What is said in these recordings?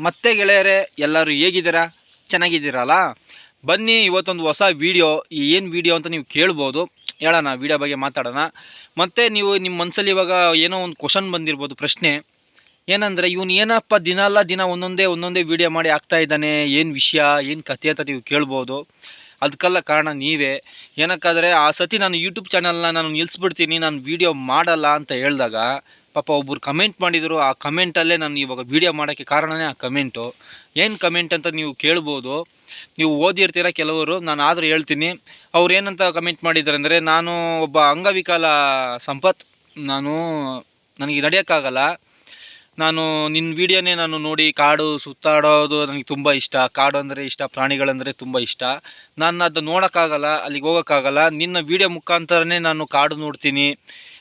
ಮತ್ತೆ ಗೆಳೆಯರೇ, ಎಲ್ಲರೂ ಹೇಗಿದ್ದೀರಾ? ಚೆನ್ನಾಗಿದ್ದೀರಲ್ಲ? ಬನ್ನಿ, ಇವತ್ತೊಂದು ಹೊಸ ವೀಡಿಯೋ. ಏನು ವೀಡಿಯೋ ಅಂತ ನೀವು ಕೇಳ್ಬೋದು. ಹೇಳೋಣ, ವೀಡಿಯೋ ಬಗ್ಗೆ ಮಾತಾಡೋಣ. ಮತ್ತು ನೀವು ನಿಮ್ಮ ಮನಸ್ಸಲ್ಲಿ ಇವಾಗ ಏನೋ ಒಂದು ಕ್ವಶನ್ ಬಂದಿರ್ಬೋದು, ಪ್ರಶ್ನೆ. ಏನಂದರೆ, ಇವನು ಏನಪ್ಪ ದಿನ ಅಲ್ಲ, ದಿನ ಒಂದೊಂದೇ ಒಂದೊಂದೇ ವೀಡಿಯೋ ಮಾಡಿ ಆಗ್ತಾ ಇದ್ದಾನೆ. ಏನು ವಿಷಯ, ಏನು ಕಥೆ ಅಂತ ನೀವು ಕೇಳ್ಬೋದು. ಅದಕ್ಕೆಲ್ಲ ಕಾರಣ ನೀವೇ. ಏನಕ್ಕಾದರೆ, ಆ ಸತಿ ನಾನು ಯೂಟ್ಯೂಬ್ ಚಾನಲ್ನ ನಾನು ನಿಲ್ಲಿಸ್ಬಿಡ್ತೀನಿ ನಾನು ವೀಡಿಯೋ ಮಾಡಲ್ಲ, ಅಂತ ಹೇಳಿದಾಗ ಪಾಪ ಒಬ್ಬರು ಕಮೆಂಟ್ ಮಾಡಿದರು, ಆ ಕಮೆಂಟಲ್ಲೇ ನಾನು ಇವಾಗ ವೀಡಿಯೋ ಮಾಡೋಕ್ಕೆ ಕಾರಣವೇ ಆ ಕಮೆಂಟು ಏನು ಕಮೆಂಟ್ ಅಂತ ನೀವು ಕೇಳ್ಬೋದು. ನೀವು ಓದಿರ್ತೀರ ಕೆಲವರು, ನಾನು ಆದರೂ ಹೇಳ್ತೀನಿ. ಅವ್ರು ಏನಂತ ಕಮೆಂಟ್ ಮಾಡಿದ್ದಾರೆ ಅಂದರೆ, ನಾನು ಒಬ್ಬ ಅಂಗವಿಕಲ ಸಂಪತ್. ನಾನು, ನನಗೆ ನಡೆಯೋಕ್ಕಾಗಲ್ಲ. ನಾನು ನಿನ್ನ ವೀಡಿಯೋನೇ ನಾನು ನೋಡಿ ಕಾಡು ಸುತ್ತಾಡೋದು ನನಗೆ ತುಂಬ ಇಷ್ಟ. ಕಾಡು ಅಂದರೆ ಇಷ್ಟ ಪ್ರಾಣಿಗಳಂದರೆ ತುಂಬ ಇಷ್ಟ. ನಾನು ಅದು ನೋಡೋಕ್ಕಾಗಲ್ಲ, ಅಲ್ಲಿಗೆ ಹೋಗೋಕ್ಕಾಗಲ್ಲ. ನಿನ್ನ ವೀಡಿಯೋ ಮುಖಾಂತರನೇ ನಾನು ಕಾಡು ನೋಡ್ತೀನಿ.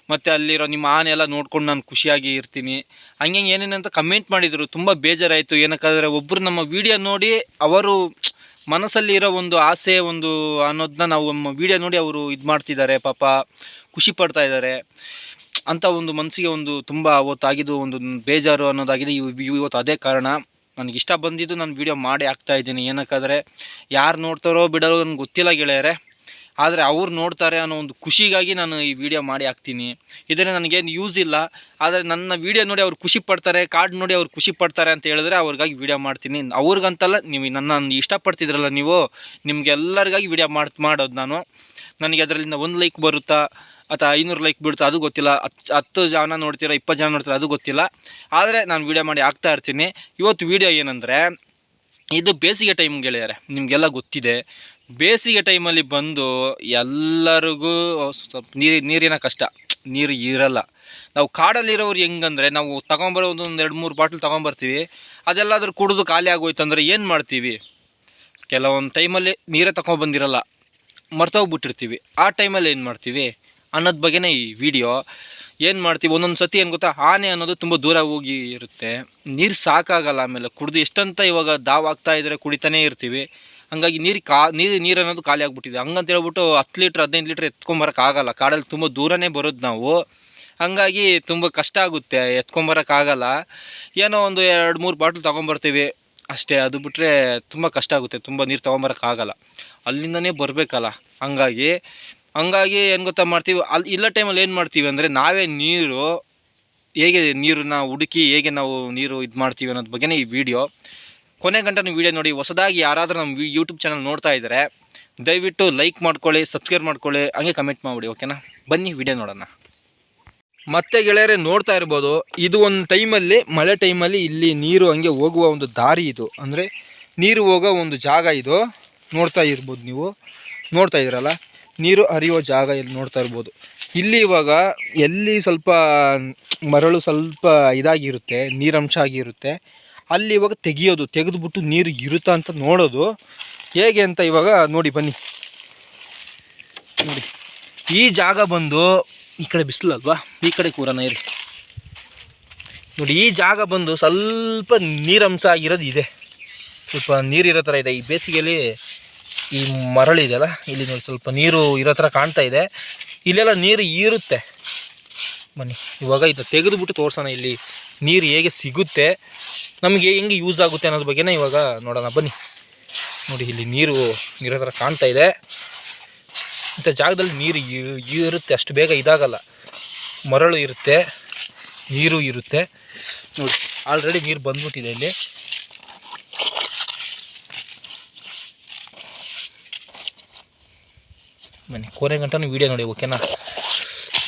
ಮತ್ತು ಅಲ್ಲಿರೋ ನಿಮ್ಮ ಆನೆ ಎಲ್ಲ ನೋಡ್ಕೊಂಡು ನಾನು ಖುಷಿಯಾಗಿ ಇರ್ತೀನಿ. ಹಂಗೆ ಏನೇನಂತ ಕಮೆಂಟ್ ಮಾಡಿದರು. ತುಂಬ ಬೇಜಾರಾಯಿತು. ಏನಕ್ಕಾದರೆ ಒಬ್ಬರು ನಮ್ಮ ವಿಡಿಯೋ ನೋಡಿ ಅವರು ಮನಸ್ಸಲ್ಲಿ ಇರೋ ಒಂದು ಆಸೆ, ಒಂದು ಅನ್ನೋದನ್ನ ನಾವು ನಮ್ಮ ವಿಡಿಯೋ ನೋಡಿ ಅವರು ಇದು ಮಾಡ್ತಿದ್ದಾರೆ, ಪಾಪ ಖುಷಿ ಪಡ್ತಾ ಇದ್ದಾರೆ. ಅಂತ ಒಂದು ಮನಸ್ಸಿಗೆ ಒಂದು ತುಂಬ ಅವತ್ತಾಗಿದ್ದು, ಒಂದು ಬೇಜಾರು ಅನ್ನೋದಾಗಿದೆ. ಇವ್- ಇವ್- ಇವತ್ತು ಅದೇ ಕಾರಣ. ನನಗೆ ಇಷ್ಟ ಬಂದಿದ್ದು ನಾನು ವೀಡಿಯೋ ಮಾಡಿ ಆಗ್ತಾ ಇದ್ದೀನಿ. ಏನಕ್ಕಾದರೆ ಯಾರು ನೋಡ್ತಾರೋ ಬಿಡೋರು ನನಗೆ ಗೊತ್ತಿಲ್ಲ ಗೆಳೆಯರೆ. ಆದರೆ ಅವ್ರು ನೋಡ್ತಾರೆ ಅನ್ನೋ ಒಂದು ಖುಷಿಗಾಗಿ ನಾನು ಈ ವಿಡಿಯೋ ಮಾಡಿ ಹಾಕ್ತೀನಿ. ಇದರಿಂದ ನನಗೇನು ಯೂಸ್ ಇಲ್ಲ. ಆದರೆ ನನ್ನ ವಿಡಿಯೋ ನೋಡಿ ಅವ್ರು ಖುಷಿ ಪಡ್ತಾರೆ ಕಾರ್ಡ್ ನೋಡಿ ಅವ್ರು ಖುಷಿ ಪಡ್ತಾರೆ ಅಂತ ಹೇಳಿದ್ರೆ ಅವ್ರಿಗಾಗಿ ವಿಡಿಯೋ ಮಾಡ್ತೀನಿ. ಅವ್ರಿಗಂತಲ್ಲ, ನೀವು ನನ್ನ ಇಷ್ಟಪಡ್ತಿದ್ರಲ್ಲ ನೀವು, ನಿಮಗೆಲ್ಲರಿಗಾಗಿ ವಿಡಿಯೋ ಮಾಡಿ, ಮಾಡೋದು ನಾನು. ನನಗೆ ಅದರಲ್ಲಿಂದ ಒಂದು ಲೈಕ್ ಬರುತ್ತಾ, ಅಥವಾ ಐನೂರು ಲೈಕ್ ಬಿಡುತ್ತಾ ಅದು ಗೊತ್ತಿಲ್ಲ. ಹತ್ತು ಹತ್ತು ಜನ ನೋಡ್ತೀರಾ, ಇಪ್ಪತ್ತು ಜನ ನೋಡ್ತೀರಾ, ಅದು ಗೊತ್ತಿಲ್ಲ. ಆದರೆ ನಾನು ವಿಡಿಯೋ ಮಾಡಿ ಹಾಕ್ತಾ ಇರ್ತೀನಿ. ಇವತ್ತು ವಿಡಿಯೋ ಏನಂದರೆ ಇದು ಬೇಸಿಗೆ ಟೈಮ್ ಗೆಳೆಯರೆ, ನಿಮಗೆಲ್ಲ ಗೊತ್ತಿದೆ. ಬೇಸಿಗೆ ಟೈಮಲ್ಲಿ ಬಂದು ಎಲ್ಲರಿಗೂ ಸ್ವಲ್ಪ ನೀರು, ನೀರಿನ ಕಷ್ಟ. ನೀರು ಇರಲ್ಲ. ನಾವು ಕಾಡಲ್ಲಿರೋರು ಹೆಂಗಂದ್ರೆ ನಾವು ತಗೊಂಬರೋ ಒಂದು ಎರಡು ಮೂರು ಬಾಟ್ಲು ತೊಗೊಂಬರ್ತೀವಿ. ಅದೆಲ್ಲಾದರೂ ಕುಡಿದು ಖಾಲಿ ಆಗೋಯ್ತಂದ್ರೆ ಏನು ಮಾಡ್ತೀವಿ? ಕೆಲವೊಂದು ಟೈಮಲ್ಲಿ ನೀರೇ ತಗೊಂಬಂದಿರಲ್ಲ ಮರ್ತೋಗ್ಬಿಟ್ಟಿರ್ತೀವಿ. ಆ ಟೈಮಲ್ಲಿ ಏನು ಮಾಡ್ತೀವಿ? ಅನ್ನೋದ್ ಬಗ್ಗೆನೇ ಈ ವಿಡಿಯೋ ಏನು ಮಾಡ್ತೀವಿ? ಒಂದೊಂದು ಸತಿ ಏನು ಗೊತ್ತಾ? ಆನೆ ಅನ್ನೋದು ತುಂಬ ದೂರ ಹೋಗಿ ಇರುತ್ತೆ. ನೀರು ಸಾಕಾಗಲ್ಲ ಆಮೇಲೆ. ಕುಡಿದು ಎಷ್ಟಂತ ಇವಾಗ ಆಗ್ತಾ ಇದ್ರೆ ಕುಡಿತಾನೇ ಇರ್ತೀವಿ. ಹಂಗಾಗಿ ನೀರು ಕಾ, ನೀರು ನೀರು ಅನ್ನೋದು ಖಾಲಿ ಆಗ್ಬಿಟ್ಟಿದೆ. ಹಂಗಂತ ಹೇಳ್ಬಿಟ್ಟು ಹತ್ತು ಲೀಟ್ರ್, ಹದಿನೈದು ಲೀಟ್ರ್ ಎತ್ಕೊಂಬರೋಕ್ಕಾಗಲ್ಲ ಕಾಡಲ್ಲಿ ತುಂಬ ದೂರನೇ ಬರೋದು ನಾವು. ಹಂಗಾಗಿ ತುಂಬ ಕಷ್ಟ ಆಗುತ್ತೆ ಎತ್ಕೊಂಬರೋಕ್ಕಾಗಲ್ಲ ಏನೋ ಒಂದು ಎರಡು, ಮೂರು ಬಾಟ್ಲ್ ತೊಗೊಂಬರ್ತೀವಿ. ಅಷ್ಟೇ, ಅದು ಬಿಟ್ಟರೆ ತುಂಬ ಕಷ್ಟ ಆಗುತ್ತೆ. ತುಂಬ ನೀರು ತೊಗೊಂಬರೋಕ್ಕಾಗಲ್ಲ ಅಲ್ಲಿಂದನೇ ಬರಬೇಕಲ್ಲ. ಹಂಗಾಗಿ ಹಂಗಾಗಿ ಏನು ಗೊತ್ತಾ ಮಾಡ್ತೀವಿ ಅಲ್ಲಿ ಇಲ್ಲ ಟೈಮಲ್ಲಿ ಏನು ಮಾಡ್ತೀವಿ ಅಂದರೆ ನಾವೇ ನೀರು, ಹೇಗೆ ನೀರನ್ನ ಹುಡುಕಿ ಹೇಗೆ ನಾವು ನೀರು ಇದು ಮಾಡ್ತೀವಿ ಅನ್ನೋದ್ರ ಬಗ್ಗೆನೇ ಈ ವಿಡಿಯೋ. ಕೊನೆ ಗಂಟೆ ವಿಡಿಯೋ ನೋಡಿ, ಹೊಸದಾಗಿ ಯಾರಾದರೂ ನಮ್ಮ ಯೂಟ್ಯೂಬ್ ಚಾನಲ್ ನೋಡ್ತಾ ಇದ್ದಾರೆ ದಯವಿಟ್ಟು ಲೈಕ್ ಮಾಡ್ಕೊಳ್ಳಿ ಸಬ್ಸ್ಕ್ರೈಬ್ ಮಾಡ್ಕೊಳ್ಳಿ, ಹಂಗೆ ಕಮೆಂಟ್ ಮಾಡಿಬಿಡಿ ಓಕೆನಾ ಬನ್ನಿ, ವಿಡಿಯೋ ನೋಡೋಣ. ಮತ್ತೆ ಗೆಳೆಯರೆ, ನೋಡ್ತಾ ಇರ್ಬೋದು, ಇದು ಒಂದು ಟೈಮಲ್ಲಿ, ಮಳೆ ಟೈಮಲ್ಲಿ ಇಲ್ಲಿ ನೀರು ಹಂಗೆ ಹೋಗುವ ಒಂದು ದಾರಿ ಇದು. ಅಂದರೆ ನೀರು ಹೋಗೋ ಒಂದು ಜಾಗ ಇದು. ನೋಡ್ತಾ ಇರ್ಬೋದು ನೀವು. ನೋಡ್ತಾ ಇದ್ದೀರಲ್ಲ ನೀರು ಹರಿಯೋ ಜಾಗ ಇಲ್ಲಿ ನೋಡ್ತಾ ಇರ್ಬೋದು. ಇಲ್ಲಿ ಇವಾಗ ಎಲ್ಲಿ ಸ್ವಲ್ಪ ಮರಳು ಸ್ವಲ್ಪ ಇದಾಗಿರುತ್ತೆ, ನೀರಂಶ ಆಗಿರುತ್ತೆ, ಅಲ್ಲಿ ಇವಾಗ ತೆಗಿಯೋದು, ತೆಗೆದುಬಿಟ್ಟು ನೀರು ಇರುತ್ತಾ ಅಂತ ನೋಡೋದು. ಹೇಗೆ ಅಂತ ಇವಾಗ ನೋಡಿ, ಬನ್ನಿ. ನೋಡಿ. ಈ ಜಾಗ ಬಂದು ಈ ಕಡೆ ಬಿಸಿಲಲ್ವಾ ಈ ಕಡೆ ಕೂರನ ಇರಿ. ನೋಡಿ, ಈ ಜಾಗ ಬಂದು ಸ್ವಲ್ಪ ನೀರಂಶ ಆಗಿರೋದು ಇದೆ. ಸ್ವಲ್ಪ ನೀರಿರೋ ಥರ ಇದೆ. ಈ ಬೇಸಿಗೆಯಲ್ಲಿ ಈ ಮರಳಿದೆಯಲ್ಲ ಇಲ್ಲಿ ನೋಡಿ ಸ್ವಲ್ಪ ನೀರು ಇರೋ ಥರ ಕಾಣ್ತಾ ಇದೆ. ಇಲ್ಲೆಲ್ಲ ನೀರು ಈರುತ್ತೆ. ಬನ್ನಿ, ಇವಾಗ ಇದು ತೆಗೆದುಬಿಟ್ಟು ತೋರಿಸೋಣ ಇಲ್ಲಿ ನೀರು ಹೇಗೆ ಸಿಗುತ್ತೆ, ನಮಗೆ ಹೆಂಗೆ ಯೂಸ್ ಆಗುತ್ತೆ ಅನ್ನೋದ್ರ ಬಗ್ಗೆನೇ ಇವಾಗ ನೋಡೋಣ. ಬನ್ನಿ, ನೋಡಿ ಇಲ್ಲಿ ನೀರು ಇರೋ ಥರ ಕಾಣ್ತಾ ಇದೆ. ಇಂಥ ಜಾಗದಲ್ಲಿ ನೀರು ಇರುತ್ತೆ, ಅಷ್ಟು ಬೇಗ ಇದಾಗಲ್ಲ. ಮರಳು ಇರುತ್ತೆ, ನೀರು ಇರುತ್ತೆ. ನೋಡಿ ಆಲ್ರೆಡಿ ನೀರು ಬಂದ್ಬಿಟ್ಟಿದೆ ಇಲ್ಲಿ. ಬನ್ನಿ ಕೊನೆ ಗಂಟನೂ ವೀಡಿಯೋ ನೋಡಿ ಓಕೆನಾ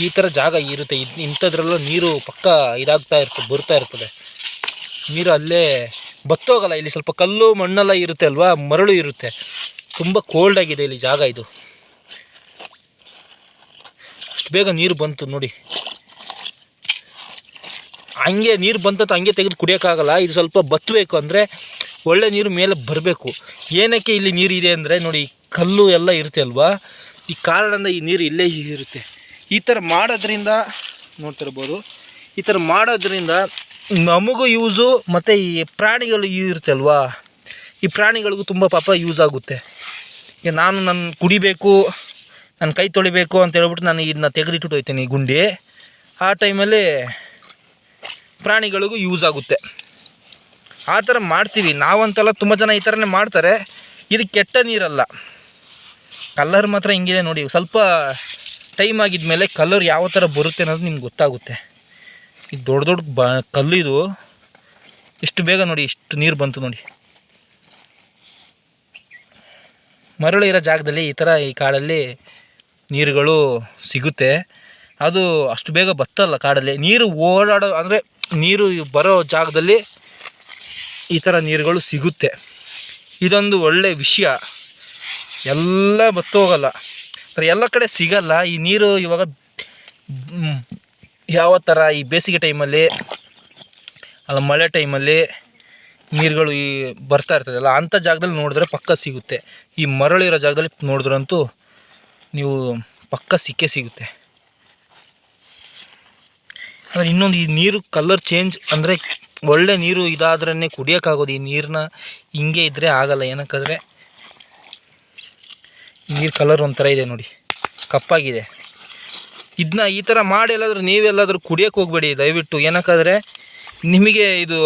ಈ ಥರ ಜಾಗ ಇರುತ್ತೆ. ಇದು ಇಂಥದ್ರಲ್ಲೂ ನೀರು ಪಕ್ಕ ಇದಾಗ್ತಾ ಇರ್ತದೆ ಬರ್ತಾ ಇರ್ತದೆ. ನೀರು ಅಲ್ಲೇ ಬತ್ತೋಗಲ್ಲ, ಇಲ್ಲಿ ಸ್ವಲ್ಪ ಕಲ್ಲು ಮಣ್ಣೆಲ್ಲ ಇರುತ್ತೆ ಅಲ್ವಾ? ಮರಳು ಇರುತ್ತೆ. ತುಂಬ ಕೋಲ್ಡ್ ಆಗಿದೆ ಇಲ್ಲಿ ಜಾಗ ಇದು. ಅಷ್ಟು ಬೇಗ ನೀರು ಬಂತು ನೋಡಿ. ಹಂಗೆ ನೀರು ಬಂತಂತ ಹಂಗೆ ತೆಗೆದು ಕುಡಿಯೋಕ್ಕಾಗಲ್ಲ. ಇದು ಸ್ವಲ್ಪ ಬತ್ತಬೇಕು ಅಂದರೆ ಒಳ್ಳೆ ನೀರು ಮೇಲೆ ಬರಬೇಕು. ಏನಕ್ಕೆ ಇಲ್ಲಿ ನೀರು ಇದೆ ಅಂದರೆ ನೋಡಿ, ಕಲ್ಲು ಎಲ್ಲ ಇರುತ್ತೆ ಅಲ್ವಾ? ಈ ಕಾರಣದಿಂದ ಈ ನೀರು ಇಲ್ಲೇ ಇರುತ್ತೆ. ಈ ಥರ ಮಾಡೋದ್ರಿಂದ ನೋಡ್ತಿರ್ಬೋದು. ಈ ಥರ ಮಾಡೋದ್ರಿಂದ ನಮಗೂ ಯೂಸು ಮತ್ತು ಈ ಪ್ರಾಣಿಗಳು ಇರುತ್ತೆ ಅಲ್ವಾ? ಈ ಪ್ರಾಣಿಗಳಿಗೂ ತುಂಬ ಪಾಪ ಯೂಸ್ ಆಗುತ್ತೆ. ಈಗ ನಾನು ನನ್ನ ಕುಡಿಬೇಕು, ನನ್ನ ಕೈ ತೊಳಿಬೇಕು ಅಂತ ಹೇಳ್ಬಿಟ್ಟು ನಾನು ಇದನ್ನ ತೆಗೆದಿಟ್ಟು ಹೋಗ್ತೀನಿ ಈ ಗುಂಡಿ. ಆ ಟೈಮಲ್ಲಿ ಪ್ರಾಣಿಗಳಿಗೂ ಯೂಸ್ ಆಗುತ್ತೆ. ಆ ಥರ ಮಾಡ್ತೀವಿ. ನಾವಂತೆಲ್ಲ ತುಂಬ ಜನ ಈ ಥರನೇ ಮಾಡ್ತಾರೆ. ಇದು ಕೆಟ್ಟ ನೀರಲ್ಲ. ಕಲರ್ ಮಾತ್ರ ಹಿಂಗಿದೆ ನೋಡಿ. ಸ್ವಲ್ಪ ಟೈಮ್ ಆಗಿದ್ಮೇಲೆ ಕಲರ್ ಯಾವ ಥರ ಬರುತ್ತೆ ಅನ್ನೋದು ನಿಮ್ಗೆ ಗೊತ್ತಾಗುತ್ತೆ. ಇದು ದೊಡ್ಡ ದೊಡ್ಡ ಬ, ಕಲ್ಲು ಇದು. ಇಷ್ಟು ಬೇಗ ನೋಡಿ, ಇಷ್ಟು ನೀರು ಬಂತು ನೋಡಿ. ಮರಳು ಇರೋ ಜಾಗದಲ್ಲಿ ಈ ಥರ ಈ ಕಾಡಲ್ಲಿ ನೀರುಗಳು ಸಿಗುತ್ತೆ. ಅದು ಅಷ್ಟು ಬೇಗ ಬತ್ತಲ್ಲ ಕಾಡಲ್ಲಿ. ನೀರು ಓಡಾಡೋ, ಅಂದರೆ ನೀರು ಬರೋ ಜಾಗದಲ್ಲಿ ಈ ಥರ ನೀರುಗಳು ಸಿಗುತ್ತೆ. ಇದೊಂದು ಒಳ್ಳೆ ವಿಷಯ. ಎಲ್ಲ ಬತ್ತು ಹೋಗಲ್ಲ. ಆದರೆ ಎಲ್ಲ ಕಡೆ ಸಿಗಲ್ಲ. ಈ ನೀರು ಇವಾಗ ಯಾವ ಥರ ಈ ಬೇಸಿಗೆ ಟೈಮಲ್ಲಿ ಅಲ್ಲ ಮಳೆ ಟೈಮಲ್ಲಿ ನೀರುಗಳು ಈ ಬರ್ತಾ ಇರ್ತದಲ್ಲ ಅಂಥ ಜಾಗದಲ್ಲಿ ನೋಡಿದ್ರೆ ಪಕ್ಕ ಸಿಗುತ್ತೆ. ಈ ಮರಳಿರೋ ಜಾಗದಲ್ಲಿ ನೋಡಿದ್ರಂತೂ ನೀವು ಪಕ್ಕ ಸಿಕ್ಕೇ ಸಿಗುತ್ತೆ. ಅಂದರೆ ಇನ್ನೊಂದು ಈ ನೀರು ಕಲರ್ ಚೇಂಜ್ ಅಂದರೆ ಒಳ್ಳೆ ನೀರು ಇದಾದ್ರೇ ಕುಡಿಯೋಕ್ಕಾಗೋದು. ಈ ನೀರನ್ನ ಹಿಂಗೆ ಇದ್ದರೆ ಆಗಲ್ಲ. ಏನಕ್ಕಂದರೆ ನೀರು ಕಲರ್ ಒಂಥರ ಇದೆ ನೋಡಿ. ಕಪ್ಪಾಗಿದೆ. ಇದನ್ನ ಈ ಥರ ಮಾಡಿ ಎಲ್ಲಾದರೂ ನೀವೆಲ್ಲಾದರೂ ಕುಡಿಯೋಕೆ ಹೋಗಬೇಡಿ, ದಯವಿಟ್ಟು. ಏನಕ್ಕಾದರೆ ನಿಮಗೆ ಇದು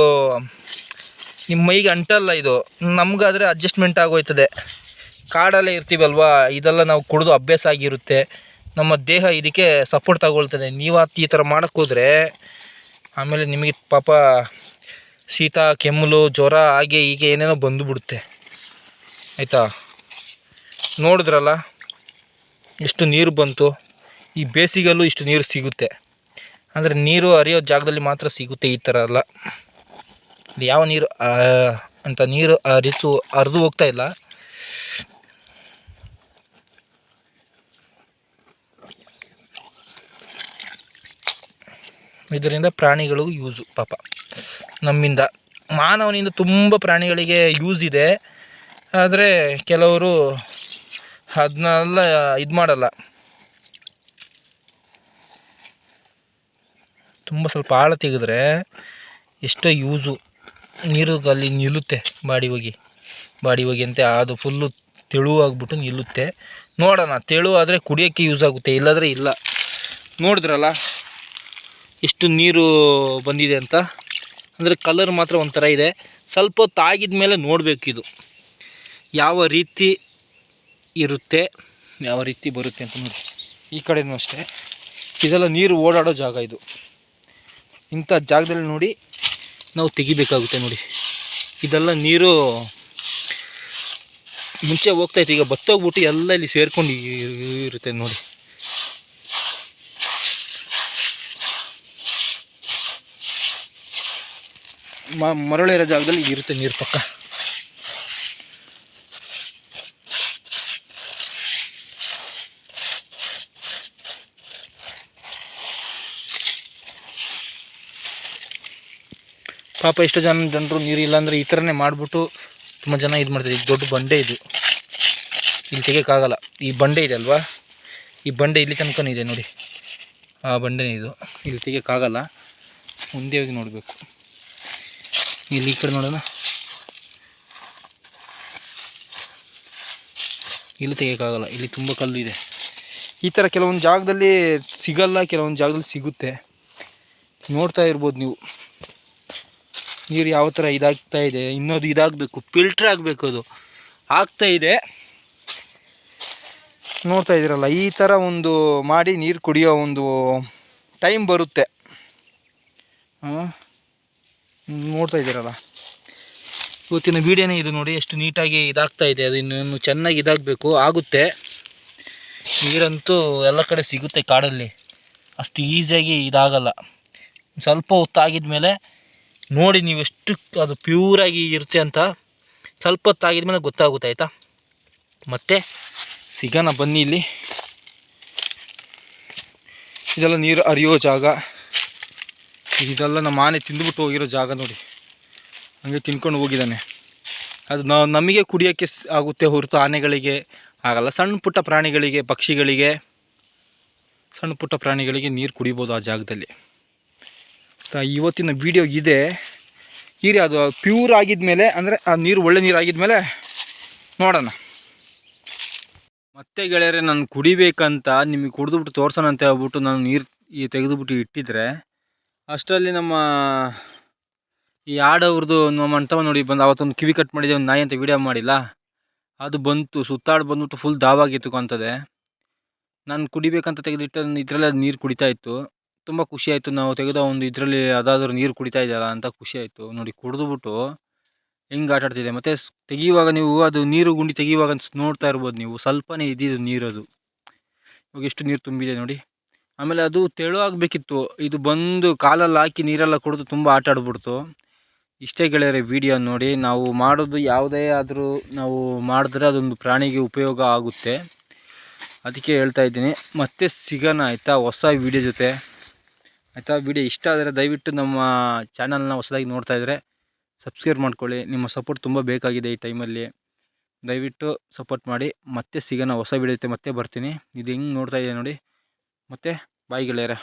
ನಿಮ್ಮ ಮೈಗೆ ಅಂಟಲ್ಲ ಇದು. ನಮಗಾದರೆ ಅಡ್ಜಸ್ಟ್ಮೆಂಟ್ ಆಗೋಯ್ತದೆ. ಕಾಡಲ್ಲೇ ಇರ್ತೀವಲ್ವಾ? ಇದೆಲ್ಲ ನಾವು ಕುಡಿದು ಅಭ್ಯಾಸ ಆಗಿರುತ್ತೆ. ನಮ್ಮ ದೇಹ ಇದಕ್ಕೆ ಸಪೋರ್ಟ್ ತಗೊಳ್ತದೆ. ನೀವು ಈ ಥರ ಮಾಡೋಕ್ಕೋದ್ರೆ ಆಮೇಲೆ ನಿಮಗೆ ಪಾಪ ಶೀತ, ಕೆಮ್ಮಲು, ಜ್ವರ, ಹಾಗೆ ಹೀಗೆ ಏನೇನೋ ಬಂದುಬಿಡುತ್ತೆ. ಆಯಿತಾ? ನೋಡಿದ್ರಲ್ಲ, ಎಷ್ಟು ನೀರು ಬಂತು, ಈ ಬೇಸಿಗೆಯಲ್ಲೂ ಇಷ್ಟು ನೀರು ಸಿಗುತ್ತೆ. ಅಂದರೆ ನೀರು ಹರಿಯೋ ಜಾಗದಲ್ಲಿ ಮಾತ್ರ ಸಿಗುತ್ತೆ ಈ ಥರ ಅಲ್ಲ. ಯಾವ ನೀರು ಅಂತ ನೀರು ಹರಿಸು, ಹರಿದು ಹೋಗ್ತಾ ಇಲ್ಲ. ಇದರಿಂದ ಪ್ರಾಣಿಗಳು ಯೂಸು, ಪಾಪ. ನಮ್ಮಿಂದ, ಮಾನವನಿಂದ ತುಂಬ ಪ್ರಾಣಿಗಳಿಗೆ ಯೂಸ್ ಇದೆ. ಆದರೆ ಕೆಲವರು ಅದನ್ನೆಲ್ಲ ಇದು ಮಾಡಲ್ಲ. ತುಂಬ ಸ್ವಲ್ಪ ಆಳ ತೆಗೆದ್ರೆ ಎಷ್ಟೋ ಯೂಸು. ನೀರು ಅಲ್ಲಿ ನಿಲ್ಲುತ್ತೆ ಬಾಡಿ ಹೋಗಿ. ಬಾಡಿ ಹೋಗಿ ಅಂತೆ ಅದು ಫುಲ್ಲು ತೆಳುವಾಗ್ಬಿಟ್ಟು ನಿಲ್ಲುತ್ತೆ. ನೋಡೋಣ, ತೆಳು ಆದರೆ ಕುಡಿಯೋಕ್ಕೆ ಯೂಸ್ ಆಗುತ್ತೆ, ಇಲ್ಲಾದರೆ ಇಲ್ಲ. ನೋಡಿದ್ರಲ್ಲ, ಎಷ್ಟು ನೀರು ಬಂದಿದೆ ಅಂತ? ಅಂದರೆ ಕಲರ್ ಮಾತ್ರ ಒಂಥರ ಇದೆ. ಸ್ವಲ್ಪ ಹೊತ್ತು ಆಗಿದ ಮೇಲೆ ನೋಡಬೇಕಿದು ಯಾವ ರೀತಿ ಇರುತ್ತೆ. ಯಾವ ರೀತಿ ಬರುತ್ತೆ ಅಂತ ನೋಡಿ. ಈ ಕಡೆನೂ ಅಷ್ಟೇ. ಇದೆಲ್ಲ ನೀರು ಓಡಾಡೋ ಜಾಗ ಇದು. ಇಂಥ ಜಾಗದಲ್ಲಿ ನೋಡಿ ನಾವು ತೆಗಿಬೇಕಾಗುತ್ತೆ ನೋಡಿ. ಇದೆಲ್ಲ ನೀರು ಮುಂಚೆ ಹೋಗ್ತಾಯಿತ್ತು ಈಗ ಬತ್ತೋಗ್ಬಿಟ್ಟು ಎಲ್ಲ ಇಲ್ಲಿ ಸೇರ್ಕೊಂಡು ಇರುತ್ತೆ ನೋಡಿ. ಮರಳಿರೋ ಜಾಗದಲ್ಲಿ ಇರುತ್ತೆ ನೀರು ಪಕ್ಕ. ಪಾಪ ಎಷ್ಟೋ ಜನ ಜನರು ನೀರು ಇಲ್ಲಾಂದರೆ ಈ ಥರನೇ ಮಾಡಿಬಿಟ್ಟು ತುಂಬ ಜನ ಇದು ಮಾಡ್ತಾರೆ ಇದು ದೊಡ್ಡ ಬಂಡೆ ಇದು. ಇಲ್ಲಿ ತೆಗಿಯೋಕ್ಕಾಗಲ್ಲ. ಈ ಬಂಡೆ ಇದೆ ಅಲ್ವಾ? ಈ ಬಂಡೆ ಇಲ್ಲಿ ತನಕ ಇದೆ ನೋಡಿ. ಆ ಬಂಡೆನೇ ಇದು. ಇಲ್ಲಿ ತೆಗಿಯೋಕ್ಕಾಗಲ್ಲ. ಮುಂದೆ ಹೋಗಿ ನೋಡಬೇಕು. ಇಲ್ಲಿ ಈ ಕಡೆ ನೋಡೋಣ. ಇಲ್ಲಿ ತೆಗಿಯೋಕ್ಕಾಗಲ್ಲ. ಇಲ್ಲಿ ತುಂಬ ಕಲ್ಲು ಇದೆ. ಈ ಥರ ಕೆಲವೊಂದು ಜಾಗದಲ್ಲಿ ಸಿಗಲ್ಲ, ಕೆಲವೊಂದು ಜಾಗದಲ್ಲಿ ಸಿಗುತ್ತೆ. ನೋಡ್ತಾ ಇರ್ಬೋದು ನೀವು. ನೀರು ಯಾವ ಥರ ಇದಾಗ್ತಾ ಇದೆ, ಇನ್ನೊಂದು ಇದಾಗಬೇಕು ಫಿಲ್ಟ್ರ್ ಆಗಬೇಕು ಅದು. ಆಗ್ತಾ ಇದೆ. ನೋಡ್ತಾ ಇದ್ದೀರಲ್ಲ, ಈ ಥರ ಒಂದು ಮಾಡಿ ನೀರು ಕುಡಿಯೋ ಒಂದು ಟೈಮ್ ಬರುತ್ತೆ. ನೋಡ್ತಾ ಇದ್ದೀರಲ್ಲ. ಇವತ್ತಿನ ವೀಡಿಯೋನೇ ಇದು ನೋಡಿ, ಎಷ್ಟು ನೀಟಾಗಿ ಇದಾಗ್ತಾ ಇದೆ. ಅದು ಇನ್ನೂ ಚೆನ್ನಾಗಿ ಇದಾಗಬೇಕು, ಆಗುತ್ತೆ. ನೀರಂತೂ ಎಲ್ಲ ಕಡೆ ಸಿಗುತ್ತೆ ಕಾಡಲ್ಲಿ. ಅಷ್ಟು ಈಸಿಯಾಗಿ ಇದಾಗಲ್ಲ. ಸ್ವಲ್ಪ ಹೊತ್ತಾಗಿದ ಮೇಲೆ ನೋಡಿ ನೀವು ಎಷ್ಟು ಅದು ಪ್ಯೂರಾಗಿ ಇರುತ್ತೆ ಅಂತ ಸ್ವಲ್ಪ ಹೊತ್ತಾಗಿದ ಮೇಲೆ ಗೊತ್ತಾಗುತ್ತೆ, ಆಯಿತಾ? ಮತ್ತೆ ಸಿಗೋಣ ಬನ್ನಿ ಇಲ್ಲಿ. ಇದೆಲ್ಲ ನೀರು ಹರಿಯೋ ಜಾಗ. ಇದೆಲ್ಲ ನಮ್ಮ ಆನೆ ತಿಂದುಬಿಟ್ಟು ಹೋಗಿರೋ ಜಾಗ ನೋಡಿ. ಹಂಗೆ ತಿನ್ಕೊಂಡು ಹೋಗಿದ್ದಾನೆ. ಅದು ನಮಗೆ ಕುಡಿಯೋಕ್ಕೆ ಆಗುತ್ತೆ ಹೊರತು ಆನೆಗಳಿಗೆ ಆಗಲ್ಲ ಸಣ್ಣ ಪುಟ್ಟ ಪ್ರಾಣಿಗಳಿಗೆ, ಪಕ್ಷಿಗಳಿಗೆ. ಸಣ್ಣ ಪುಟ್ಟ ಪ್ರಾಣಿಗಳಿಗೆ ನೀರು ಕುಡಿಬೋದು ಆ ಜಾಗದಲ್ಲಿ. ಇವತ್ತಿನ ವಿಡಿಯೋ ಇದೆ. ಈ ಅದು ಪ್ಯೂರ್ ಆಗಿದ್ಮೇಲೆ, ಅಂದರೆ ಆ ನೀರು, ಒಳ್ಳೆ ನೀರು ಆಗಿದ್ಮೇಲೆ ನೋಡೋಣ. ಮತ್ತೆ ಗೆಳೆಯರೆ, ನಾನು ಕುಡಿಬೇಕಂತ ನಿಮಗೆ ಕುಡಿದ್ಬಿಟ್ಟು ತೋರ್ಸೋಣ ಅಂತ ಹೇಳ್ಬಿಟ್ಟು ನಾನು ನೀರು ಈ ತೆಗೆದುಬಿಟ್ಟು ಇಟ್ಟಿದ್ರೆ, ಅಷ್ಟರಲ್ಲಿ ನಮ್ಮ ಈ ಆಡವ್ರದ್ದು ನಮ್ಮ ಅಂತವ ನೋಡಿ ಬಂದು ಅವತ್ತೊಂದು ಕಿವಿ ಕಟ್ ಮಾಡಿದೆ, ಒಂದು ನಾಯಿ ಅಂತ ವೀಡಿಯೋ ಮಾಡಿಲ್ಲ. ಅದು ಬಂತು, ಸುತ್ತಾಡಿ ಬಂದ್ಬಿಟ್ಟು ಫುಲ್ ದಾವಾಗಿತ್ತು ಕಾಣ್ತದೆ ನಾನು ಕುಡಿಬೇಕಂತ ತೆಗೆದಿಟ್ಟ ಇದರಲ್ಲೇ ಅದು ನೀರು ಕುಡಿತಾ ಇತ್ತು. ತುಂಬ ಖುಷಿ ಆಯಿತು. ನಾವು ತೆಗೆದ ಒಂದು ಇದರಲ್ಲಿ ಅದಾದರೂ ನೀರು ಕುಡಿತಾ ಇದೆಯಲ್ಲ ಅಂತ ಖುಷಿ ಆಯಿತು. ನೋಡಿ ಕುಡಿದ್ಬಿಟ್ಟು ಹೆಂಗೆ ಆಟಾಡ್ತಿದೆ ಮತ್ತು ತೆಗೆಯುವಾಗ ನೀವು ಅದು ನೀರು ಗುಂಡಿ ತೆಗೆಯುವಾಗ ನೋಡ್ತಾ ಇರ್ಬೋದು ನೀವು. ಸ್ವಲ್ಪನೇ ಇದ್ದಿದ್ದು ನೀರದು ಇವಾಗ ಎಷ್ಟು ನೀರು ತುಂಬಿದೆ ನೋಡಿ. ಆಮೇಲೆ ಅದು ತೆಳು ಆಗಬೇಕಿತ್ತು. ಇದು ಬಂದು ಕಾಲಲ್ಲಿ ಹಾಕಿ ನೀರೆಲ್ಲ ಕುಡಿದು ತುಂಬ ಆಟ ಆಡ್ಬಿಡ್ತು. ಇಷ್ಟೇ ಗೆಳೆಯರೆ ವಿಡಿಯೋ ನೋಡಿ. ನಾವು ಮಾಡೋದು ಯಾವುದೇ ಆದರೂ ನಾವು ಮಾಡಿದ್ರೆ ಅದೊಂದು ಪ್ರಾಣಿಗೆ ಉಪಯೋಗ ಆಗುತ್ತೆ. ಅದಕ್ಕೆ ಹೇಳ್ತಾ ಇದ್ದೀನಿ. ಮತ್ತೆ ಸಿಗೋಣ ಆಯಿತಾ? ಹೊಸ ವಿಡಿಯೋ ಜೊತೆ. ಆಯಿತಾ? ವಿಡಿಯೋ ಇಷ್ಟ ಆದರೆ ದಯವಿಟ್ಟು ನಮ್ಮ ಚಾನಲ್ನ ಹೊಸದಾಗಿ ನೋಡ್ತಾ ಇದ್ದರೆ ಸಬ್ಸ್ಕ್ರೈಬ್ ಮಾಡ್ಕೊಳ್ಳಿ. ನಿಮ್ಮ ಸಪೋರ್ಟ್ ತುಂಬ ಬೇಕಾಗಿದೆ ಈ ಟೈಮಲ್ಲಿ. ದಯವಿಟ್ಟು ಸಪೋರ್ಟ್ ಮಾಡಿ. ಮತ್ತೆ ಸಿಗೋಣ ಹೊಸ ವಿಡಿಯೋ ಮತ್ತೆ ಬರ್ತೀನಿ. ಇದು ಹೆಂಗೆ ನೋಡ್ತಾ ಇದೆ ನೋಡಿ. ಮತ್ತೆ ಬಾಯ್ ಗೆಳೆಯರೆ.